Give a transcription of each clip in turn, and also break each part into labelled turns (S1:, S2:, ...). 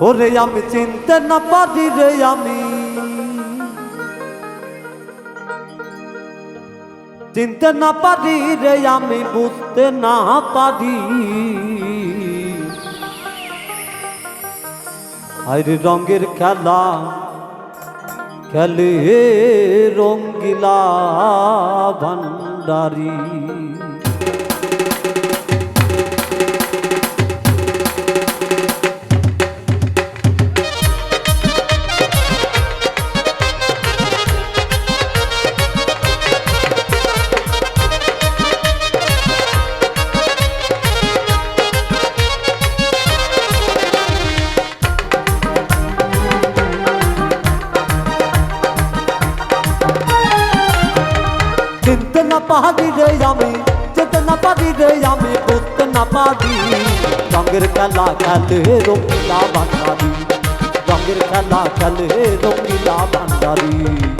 S1: ওরে আমি চিনতে না পারি রে আমি। চিনতে না পারি রে আমি, বুঝতে না পারি। আরে রঙের খেলা, খেলে রঙ্গিলা ভান্ডারি। চিনতে না পারি রে আমি যেতে না পারি রে আমি বুঝতে না পারি রঙের খেলা খেলে রঙিলা ভান্ডারি রঙের খেলা খেলে রঙিলা ভান্ডারি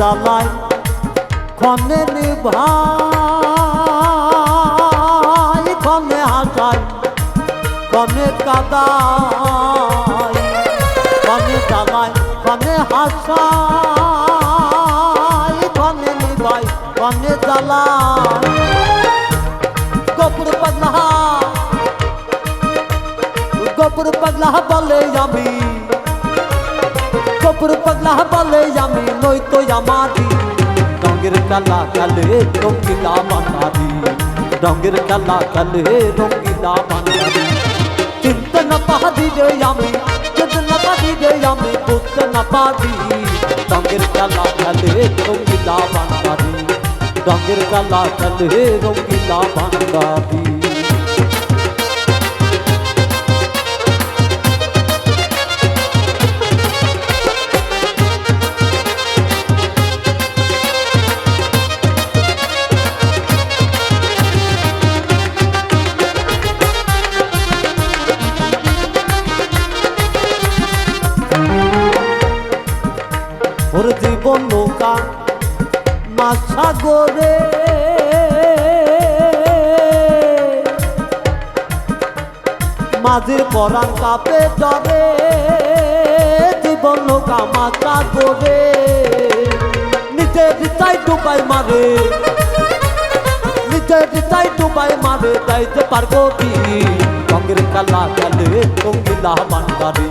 S1: জ্বালায়, ক্ষণে নিভাই ক্ষণে হাসায়, ক্ষণে কাদায়, ক্ষণে জ্বালায়, ক্ষণে হাসায়, ক্ষণে নিভাই ক্ষণে জ্বালায়। গোপুর পাগলা গোপুর পাগলা বলে আমি কপুর পাগলা বলে আমি নই তো আমাদি রঙের কালা কালে রঙ্গিলা বানাদি রঙের কালা কালে রঙ্গিলা বানাদি চিনতে না পারি রে আমি চিনতে না পারি রে আমি বুঝতে না পারি রঙের কালা কালে রঙ্গিলা বানাদি রঙের কালা কালে রঙ্গিলা বানাদি মাছা গরে মাঝের পরাণ কাপে ডরে, জীবন নৌকা মাছা গরে নিজের চাই ডুবাই মারে, নিজের চাই ডুবাই মারে যাইতে পারব কি? রঙের কালা কালে রঙ্গিলা বান্দারি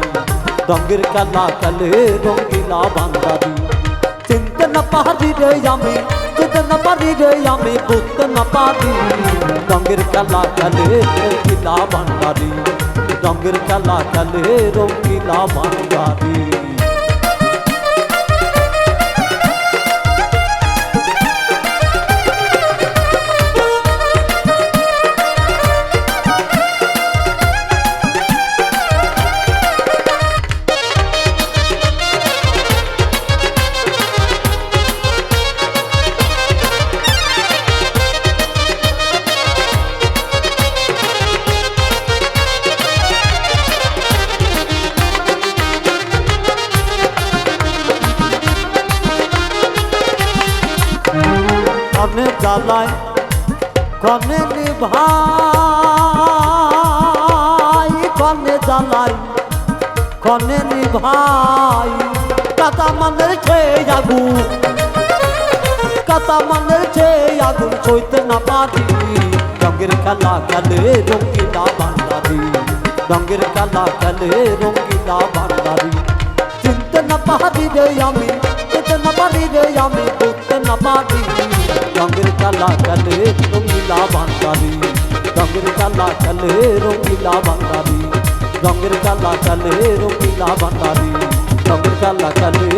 S1: রঙের কালা কালে রঙ্গিলা বান্দারি না পারি রে আমি চিনতে না পারি রে আমি বুঝতে না পারি রঙের কালা কালে রঙ্গিলা বান্দারি রঙের কালা কালে রঙ্গিলা বান্দারি জ্বালায় কনে নিভাই কনে জ্বালায় কনে নিভাই কাতা মানের খেয়ে আগু কাতা মানের খেয়ে আগুন ছইতে না পারি। রঙের খেলা খেলে রঙ্গিলা বান্দারি, রঙের খেলা খেলে রঙ্গিলা বান্দারি। চিনতে না পারি রে আমি চিনতে না পারি রে আমি, বুঝতে না পারি। রঙের চালা চলে রঙিলা বাঙালি রঙের চালা চলে রঙিলা বাঙালি রঙের চালা চলে রঙিলা বাঙালি রঙের চালা খেলে